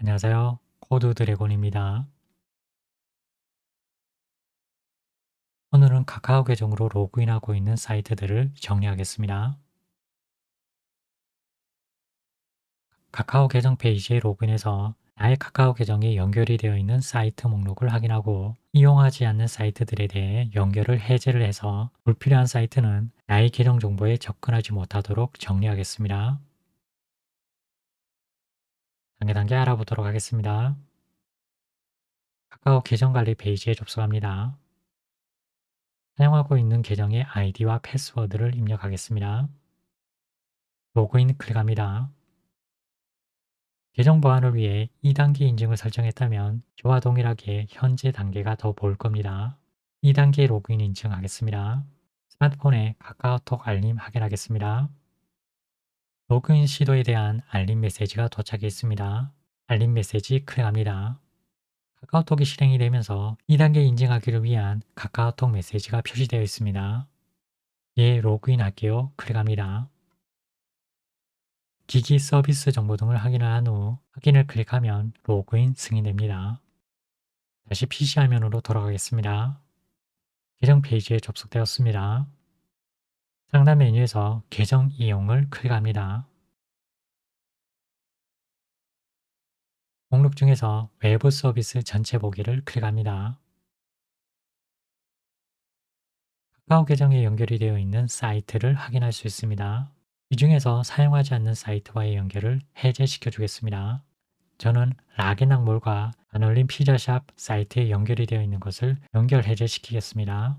안녕하세요. 코드 드래곤입니다. 오늘은 카카오 계정으로 로그인하고 있는 사이트들을 정리하겠습니다. 카카오 계정 페이지에 로그인해서 나의 카카오 계정이 연결이 되어 있는 사이트 목록을 확인하고 이용하지 않는 사이트들에 대해 연결을 해제를 해서 불필요한 사이트는 나의 계정 정보에 접근하지 못하도록 정리하겠습니다. 단계 단계 알아보도록 하겠습니다. 카카오 계정 관리 페이지에 접속합니다. 사용하고 있는 계정의 아이디와 패스워드를 입력하겠습니다. 로그인 클릭합니다. 계정 보안을 위해 2단계 인증을 설정했다면 저와 동일하게 현재 단계가 더 보일 겁니다. 2단계 로그인 인증하겠습니다. 스마트폰에 카카오톡 알림 확인하겠습니다. 로그인 시도에 대한 알림 메시지가 도착해 있습니다. 알림 메시지 클릭합니다. 카카오톡이 실행이 되면서 2단계 인증하기를 위한 카카오톡 메시지가 표시되어 있습니다. 예, 로그인 할게요. 클릭합니다. 기기 서비스 정보 등을 확인을 한 후 확인을 클릭하면 로그인 승인됩니다. 다시 PC 화면으로 돌아가겠습니다. 계정 페이지에 접속되었습니다. 상단 메뉴에서 계정 이용을 클릭합니다. 목록 중에서 외부 서비스 전체 보기를 클릭합니다. 카카오 계정에 연결이 되어 있는 사이트를 확인할 수 있습니다. 이 중에서 사용하지 않는 사이트와의 연결을 해제시켜 주겠습니다. 저는 라겐낙몰과 안올림 피자샵 사이트에 연결이 되어 있는 것을 연결 해제시키겠습니다.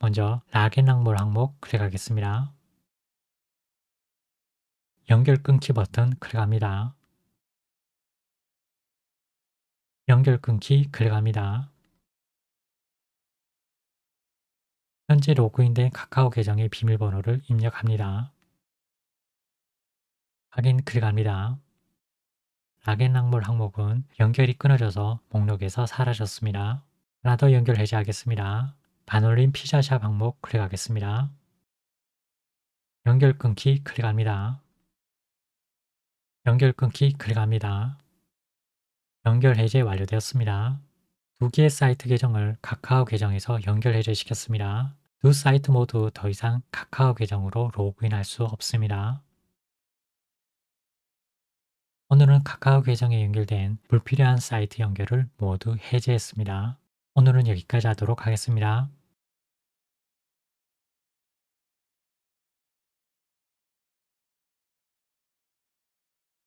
먼저 라겐낙몰 항목 클릭하겠습니다. 연결 끊기 버튼 클릭합니다. 연결 끊기 클릭합니다. 현재 로그인된 카카오 계정의 비밀번호를 입력합니다. 확인 클릭합니다. 라겐낙몰 항목은 연결이 끊어져서 목록에서 사라졌습니다. 하나 더 연결 해제하겠습니다. 반올림 피자샵 항목 클릭하겠습니다. 연결 끊기 클릭합니다. 연결 끊기 클릭합니다. 연결 해제 완료되었습니다. 두 개의 사이트 계정을 카카오 계정에서 연결 해제시켰습니다. 두 사이트 모두 더 이상 카카오 계정으로 로그인할 수 없습니다. 오늘은 카카오 계정에 연결된 불필요한 사이트 연결을 모두 해제했습니다. 오늘은 여기까지 하도록 하겠습니다.